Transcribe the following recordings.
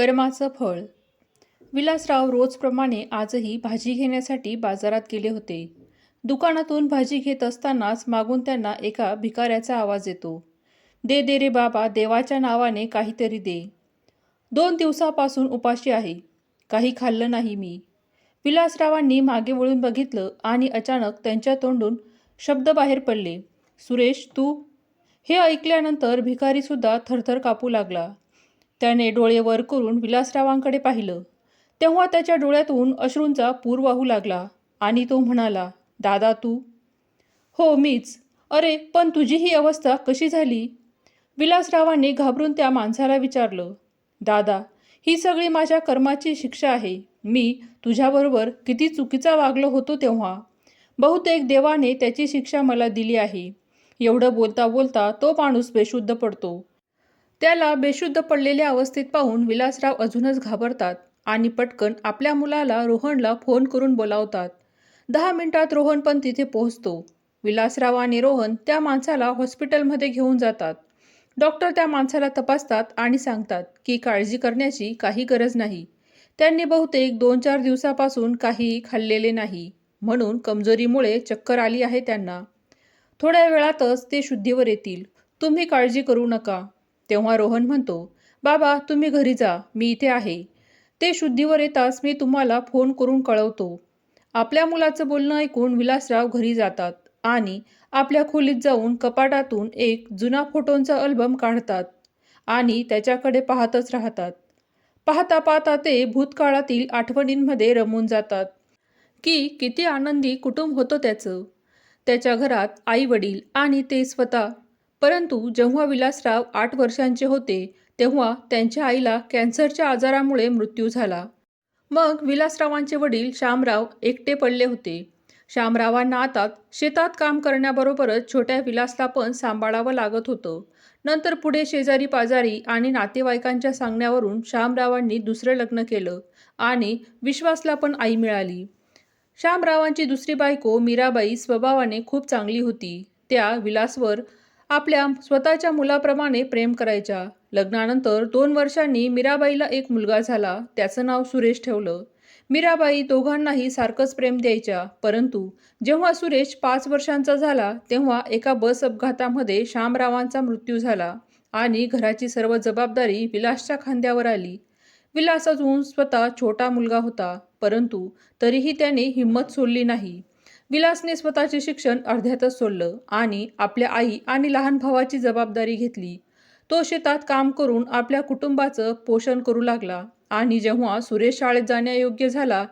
कर्माचं फळ. विलासराव रोजप्रमाणे आजही भाजी घेण्यासाठी बाजारात गेले होते. दुकानातून भाजी घेत असतानाच मागून त्यांना एका भिकाऱ्याचा आवाज येतो. दे दे रे बाबा देवाच्या नावाने काहीतरी दे. दोन दिवसापासून उपाशी आहे. काही खाल्लं नाही मी. विलासरावांनी मागे वळून बघितलं आणि अचानक त्यांच्या तोंडून शब्द बाहेर पडले. सुरेश तू? हे ऐकल्यानंतर भिकारीसुद्धा थरथर कापू लागला. त्याने डोळे वर करून विलासरावांकडे पाहिलं. तेव्हा त्याच्या डोळ्यातून अश्रूंचा पूर वाहू लागला आणि तो म्हणाला दादा तू? हो मीच. अरे पण तुझी ही अवस्था कशी झाली? विलासरावांनी घाबरून त्या माणसाला विचारलं दादा ही सगळी माझ्या कर्माची शिक्षा आहे. मी तुझ्याबरोबर किती चुकीचा वागलो होतो तेव्हा. बहुतेक देवाने त्याची शिक्षा मला दिली आहे. एवढं बोलता बोलता तो माणूस बेशुद्ध पडतो. त्याला बेशुद्ध पडलेल्या अवस्थेत पाहून विलासराव अजूनच घाबरतात आणि पटकन आपल्या मुलाला रोहनला फोन करून बोलावतात. दहा मिनिटात रोहन पण तिथे पोहोचतो. विलासराव आणि रोहन त्या माणसाला हॉस्पिटलमध्ये घेऊन जातात. डॉक्टर त्या माणसाला तपासतात आणि सांगतात की काळजी करण्याची काही गरज नाही. त्यांनी बहुतेक दोन चार दिवसापासून काही खाल्लेले नाही. म्हणून कमजोरीमुळे चक्कर आली आहे त्यांना. थोड्या वेळातच ते शुद्धीवर येतील. तुम्ही काळजी करू नका. तेव्हा रोहन म्हणतो बाबा तुम्ही घरी जा मी इथे आहे. ते शुद्धीवर येताच मी तुम्हाला फोन करून कळवतो. आपल्या मुलाचं बोलणं ऐकून विलासराव घरी जातात आणि आपल्या खोलीत जाऊन कपाटातून एक जुना फोटोंचा अल्बम काढतात आणि त्याच्याकडे पाहतच राहतात. पाहता पाहता ते भूतकाळातील आठवणींमध्ये रमून जातात की किती आनंदी कुटुंब होतं त्याचं. त्याच्या घरात आई वडील आणि ते स्वतः परंतु जेव्हा विलासराव आठ वर्षांचे होते तेव्हा त्यांच्या आईला कॅन्सरच्या आजारामुळे मृत्यू झाला. मग विलासरावांचे वडील श्यामराव एकटे पडले होते. श्यामरावांना आता शेतात काम करण्याबरोबरच छोट्या विलासला पण सांभाळावं लागत होतं. नंतर पुढे शेजारी पाजारी आणि नातेवाईकांच्या सांगण्यावरून श्यामरावांनी दुसरं लग्न केलं आणि विश्वासला पण आई मिळाली. श्यामरावांची दुसरी बायको मीराबाई स्वभावाने खूप चांगली होती. त्या विलासवर आपल्या स्वतःच्या मुलाप्रमाणे प्रेम करायच्या. लग्नानंतर दोन वर्षांनी मीराबाईला एक मुलगा झाला. त्याचं नाव सुरेश ठेवलं. मीराबाई दोघांनाही सारखंच प्रेम द्यायच्या. परंतु जेव्हा सुरेश पाच वर्षांचा झाला तेव्हा एका बस अपघातामध्ये श्यामरावांचा मृत्यू झाला आणि घराची सर्व जबाबदारी विलासच्या खांद्यावर आली. विलास अजून स्वतः छोटा मुलगा होता परंतु तरीही त्याने हिंमत सोडली नाही. विलासने स्वतःचे शिक्षण अर्ध्यातच सोडलं आणि आपल्या आई आणि लहान भावाची जबाबदारी घेतली. तो शेतात काम करून आपल्या कुटुंबाचं पोषण करू लागला आणि जेव्हा सुरेश शाळेत जाण्यायोग्य झाला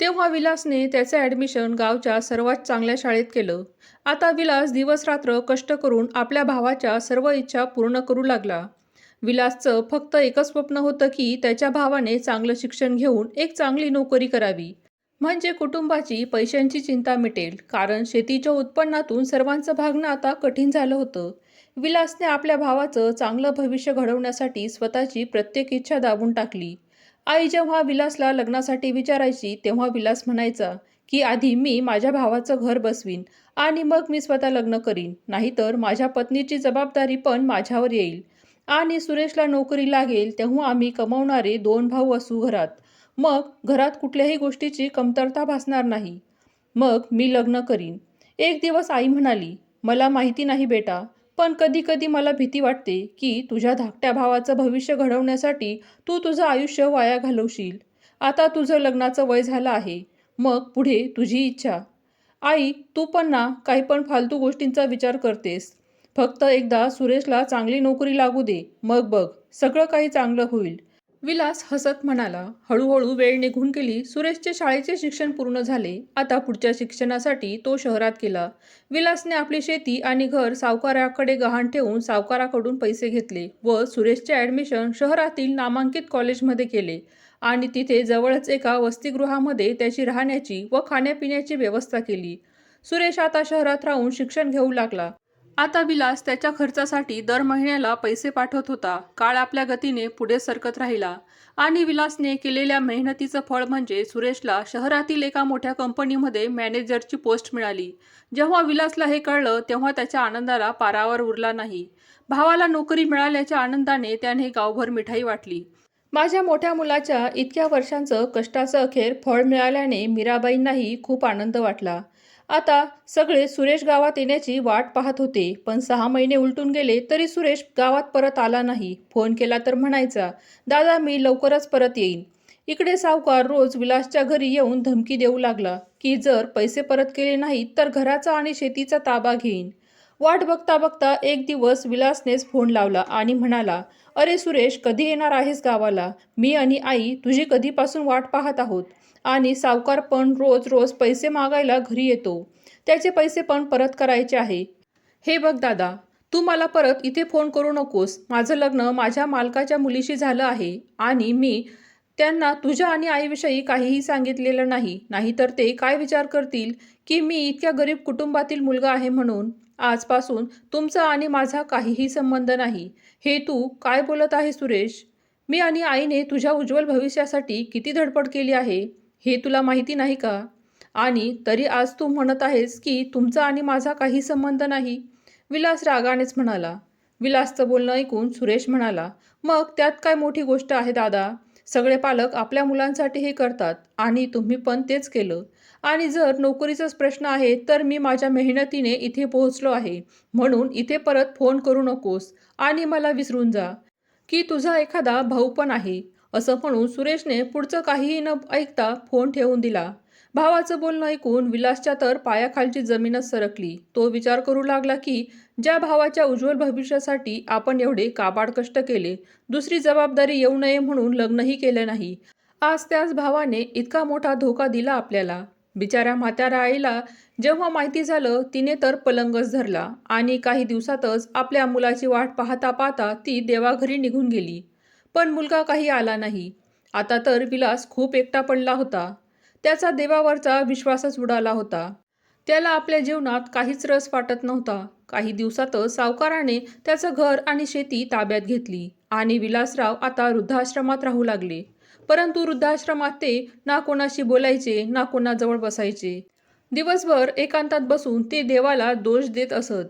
तेव्हा विलासने त्याचं ॲडमिशन गावच्या सर्वात चांगल्या शाळेत केलं. आता विलास दिवसरात्र कष्ट करून आपल्या भावाच्या सर्व इच्छा पूर्ण करू लागला. विलासचं फक्त एकच स्वप्न होतं की त्याच्या भावाने चांगलं शिक्षण घेऊन एक चांगली नोकरी करावी. म्हणजे कुटुंबाची पैशांची चिंता मिटेल कारण शेतीच्या उत्पन्नातून सर्वांचं भागणं आता कठीण झालं होतं. विलासने आपल्या भावाचं चांगलं भविष्य घडवण्यासाठी स्वतःची प्रत्येक इच्छा दाबून टाकली. आई जेव्हा विलासला लग्नासाठी विचारायची तेव्हा विलास म्हणायचा की आधी मी माझ्या भावाचं घर बसवीन आणि मग मी स्वतः लग्न करीन नाहीतर माझ्या पत्नीची जबाबदारी पण माझ्यावर येईल. आणि सुरेशला नोकरी लागेल तेव्हा आम्ही कमावणारे दोन भाऊ असू घरात. मग घरात कुठल्याही गोष्टीची कमतरता भासणार नाही. मग मी लग्न करीन. एक दिवस आई म्हणाली मला माहिती नाही बेटा पण कधी कधी मला भीती वाटते की तुझ्या धाकट्या भावाचं भविष्य घडवण्यासाठी तू तुझं आयुष्य वाया घालवशील. आता तुझं लग्नाचं वय झालं आहे. मग पुढे तुझी इच्छा. आई तू पण ना काही पण फालतू गोष्टींचा विचार करतेस. फक्त एकदा सुरेशला चांगली नोकरी लागू दे. मग बघ सगळं काही चांगलं होईल. विलास हसत म्हणाला हळूहळू वेळ निघून गेली. सुरेशचे शाळेचे शिक्षण पूर्ण झाले. आता पुढच्या शिक्षणासाठी तो शहरात गेला. विलासने आपली शेती आणि घर सावकाराकडे गहाण ठेवून सावकाराकडून पैसे घेतले व सुरेशचे ॲडमिशन शहरातील नामांकित कॉलेजमध्ये केले आणि तिथे जवळच एका वसतिगृहामध्ये त्याची राहण्याची व खाण्यापिण्याची व्यवस्था केली. सुरेश आता शहरात राहून शिक्षण घेऊ लागला. आता विलास त्याच्या खर्चासाठी दर महिन्याला पैसे पाठवत होता. काळ आपल्या गतीने पुढे सरकत राहिला. आणि विलासने केलेल्या मेहनतीचं फळ म्हणजे सुरेशला शहरातील एका मोठ्या कंपनीमध्ये मॅनेजरची पोस्ट मिळाली. जेव्हा विलासला हे कळलं तेव्हा त्याच्या आनंदाला पारावर उरला नाही. भावाला नोकरी मिळाल्याच्या आनंदाने त्याने गावभर मिठाई वाटली. माझ्या मोठ्या मुलाच्या इतक्या वर्षांचं कष्टाचं अखेर फळ मिळाल्याने मीराबाईंनाही खूप आनंद वाटला. आता सगळे सुरेश गावात येण्याची वाट पाहत होते पण सहा महिने उलटून गेले तरी सुरेश गावात परत आला नाही. फोन केला तर म्हणायचा दादा मी लवकरच परत येईन. इकडे सावकार रोज विलासच्या घरी येऊन धमकी देऊ लागला की जर पैसे परत केले नाहीत तर घराचा आणि शेतीचा ताबा घेईन. वाट बघता बघता एक दिवस विलासनेच फोन लावला आणि म्हणाला अरे सुरेश कधी येणार आहेस गावाला? मी आणि आई तुझी कधीपासून वाट पाहत आहोत. आणि सावकार पण रोज रोज पैसे मागायला घरी येतो. त्याचे पैसे पण परत करायचे आहे. हे बघ दादा तू मला परत इथे फोन करू नकोस. माझं लग्न माझ्या मालकाच्या मुलीशी झालं आहे आणि मी त्यांना तुझ्या आणि आईविषयी काहीही सांगितलेलं नाही. नाहीतर ते काय विचार करतील की मी इतक्या गरीब कुटुंबातील मुलगा आहे म्हणून? आजपासून तुमचा आणि माझा काहीही संबंध नाही. हे तू काय बोलत आहे सुरेश? मी आणि आईने तुझ्या उज्ज्वल भविष्यासाठी किती धडपड केली आहे? हे तुला माहिती नाही का? आणि तरी आज तू म्हणत आहेस की तुमचा आणि माझा काही संबंध नाही. विलास रागानेच म्हणाला. विलासचं बोलणं ऐकून सुरेश म्हणाला मग त्यात काय मोठी गोष्ट आहे दादा? सगळे पालक आपल्या मुलांसाठी हे करतात आणि तुम्ही पण तेच केलं. आणि जर नोकरीचाच प्रश्न आहे तर मी माझ्या मेहनतीने इथे पोहोचलो आहे. म्हणून इथे परत फोन करू नकोस आणि मला विसरून जा. की तुझा एखादा भाऊ पण आहे. असं म्हणून सुरेशने पुढचं काहीही न ऐकता फोन ठेवून दिला. भावाचं बोलणं ऐकून विलासच्या तर पायाखालची जमीनच सरकली. तो विचार करू लागला की ज्या भावाच्या उज्ज्वल भविष्यासाठी आपण एवढे काबाड कष्ट केले दुसरी जबाबदारी येऊ नये म्हणून लग्नही केले नाही. आज त्याच भावाने इतका मोठा धोका दिला आपल्याला. बिचाऱ्या म्हाताऱ्या आईला जेव्हा माहिती झालं तिने तर पलंगच धरला आणि काही दिवसातच आपल्या मुलाची वाट पाहता पाहता ती देवाघरी निघून गेली. पण मुलगा काही आला नाही. आता तर विलास खूप एकटा पडला होता. त्याचा देवावरचा विश्वासच उडाला होता. त्याला आपल्या जीवनात काहीच रस वाटत नव्हता. काही दिवसातच सावकाराने त्याचं घर आणि शेती ताब्यात घेतली आणि विलासराव आता वृद्धाश्रमात राहू लागले. परंतु वृद्धाश्रमात ते ना कोणाशी बोलायचे ना कोणाजवळ बसायचे. दिवसभर एकांतात बसून ते देवाला दोष देत असत.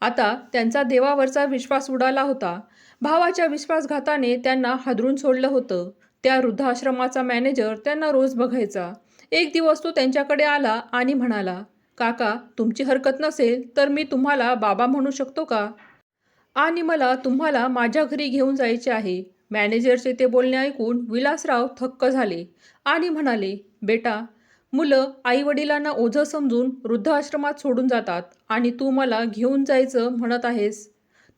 आता त्यांचा देवावरचा विश्वास उडाला होता. भावाच्या विश्वासघाताने त्यांना हादरून सोडलं होतं. त्या वृद्धाश्रमाचा मॅनेजर त्यांना रोज बघायचा. एक दिवस तो त्यांच्याकडे आला आणि म्हणाला काका तुमची हरकत नसेल तर मी तुम्हाला बाबा म्हणू शकतो का? आणि मला तुम्हाला माझ्या घरी घेऊन जायचे आहे. मॅनेजरचे ते बोलणे ऐकून विलासराव थक्क झाले आणि म्हणाले बेटा मुलं आईवडिलांना ओझं समजून वृद्धाश्रमात सोडून जातात आणि तू मला घेऊन जायचं म्हणत आहेस.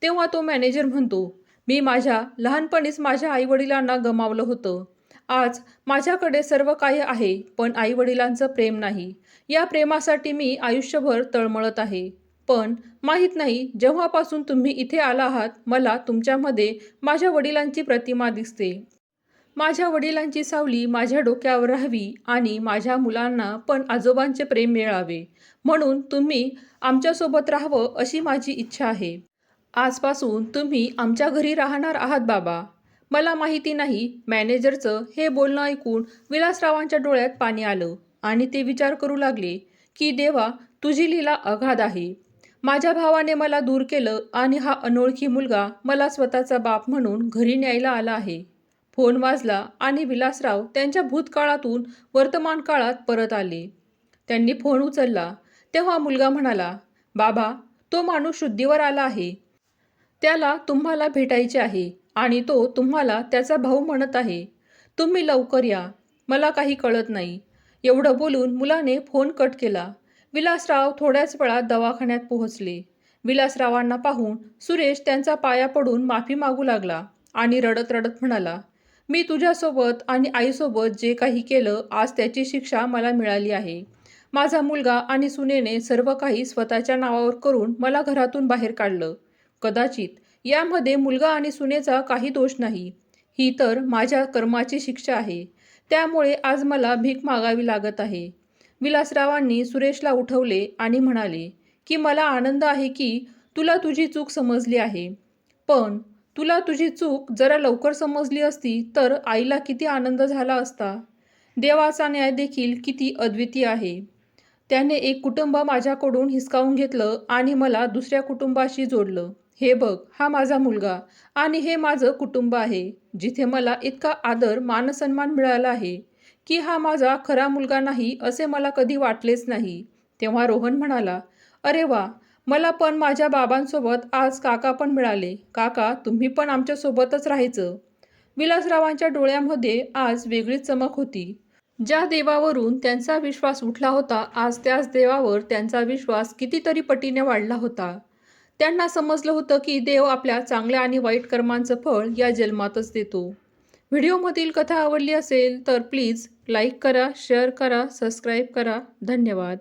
तेव्हा तो मॅनेजर म्हणतो मी माझ्या लहानपणीच माझ्या आईवडिलांना गमावलं होतं. आज माझ्याकडे सर्व काही आहे पण आईवडिलांचं प्रेम नाही. या प्रेमासाठी मी आयुष्यभर तळमळत आहे. पण माहीत नाही जेव्हापासून तुम्ही इथे आला आहात मला तुमच्यामध्ये माझ्या वडिलांची प्रतिमा दिसते. माझ्या वडिलांची सावली माझ्या डोक्यावर राहावी आणि माझ्या मुलांना पण आजोबांचे प्रेम मिळावे. म्हणून तुम्ही आमच्यासोबत राहावं अशी माझी इच्छा आहे. आजपासून तुम्ही आमच्या घरी राहणार आहात बाबा. मला माहिती नाही मॅनेजरचं हे बोलणं ऐकून विलासरावांच्या डोळ्यात पाणी आलं आणि ते विचार करू लागले की देवा तुझी लीला अगाध आहे. माझ्या भावाने मला दूर केलं आणि हा अनोळखी मुलगा मला स्वतःचा बाप म्हणून घरी न्यायला आला आहे. फोन वाजला आणि विलासराव त्यांच्या भूतकाळातून वर्तमान काळात परत आले. त्यांनी फोन उचलला. तेव्हा मुलगा म्हणाला बाबा तो माणूस शुद्धीवर आला आहे. त्याला तुम्हाला भेटायचे आहे आणि तो तुम्हाला त्याचा भाऊ म्हणत आहे. तुम्ही लवकर या. मला काही कळत नाही. एवढं बोलून मुलाने फोन कट केला. विलासराव थोड्याच वेळात दवाखान्यात पोहोचले. विलासरावांना पाहून सुरेश त्यांचा पाया पडून माफी मागू लागला आणि रडत रडत म्हणाला मी तुझ्यासोबत आणि आईसोबत जे काही केलं आज त्याची शिक्षा मला मिळाली आहे. माझा मुलगा आणि सुनेने सर्व काही स्वतःच्या नावावर करून मला घरातून बाहेर काढलं. कदाचित यामध्ये मुलगा आणि सुनेचा काही दोष नाही. ही तर माझ्या कर्माची शिक्षा आहे. त्यामुळे आज मला भीक मागावी लागत आहे. विलासरावांनी सुरेशला उठवले आणि म्हणाले की मला आनंद आहे की तुला तुझी चूक समजली आहे. पण तुला तुझी चूक जरा लवकर समजली असती तर आईला किती आनंद झाला असता. देवाचा न्याय देखील किती अद्वितीय आहे. त्याने एक कुटुंब माझ्याकडून हिसकावून घेतलं आणि मला दुसऱ्या कुटुंबाशी जोडलं. हे बघ हा माझा मुलगा आणि हे माझं कुटुंब आहे जिथे मला इतका आदर मानसन्मान मिळाला आहे की हा माझा खरा मुलगा नाही असे मला कधी वाटलेच नाही. तेव्हा रोहन म्हणाला अरे वा मला पण माझ्या बाबांसोबत आज काका पण मिळाले. काका तुम्ही पण आमच्यासोबतच राहायचं. विलासरावांच्या डोळ्यामध्ये आज वेगळीच चमक होती. ज्या देवावरून त्यांचा विश्वास उठला होता आज त्याच देवावर त्यांचा विश्वास कितीतरी पटीने वाढला होता. त्यांना समजलं होतं की देव आपल्या चांगल्या आणि वाईट कर्मांचं फळ या जन्मातच देतो. व्हिडिओमधील कथा आवडली असेल तर प्लीज लाईक करा शेअर करा सबस्क्राईब करा. धन्यवाद.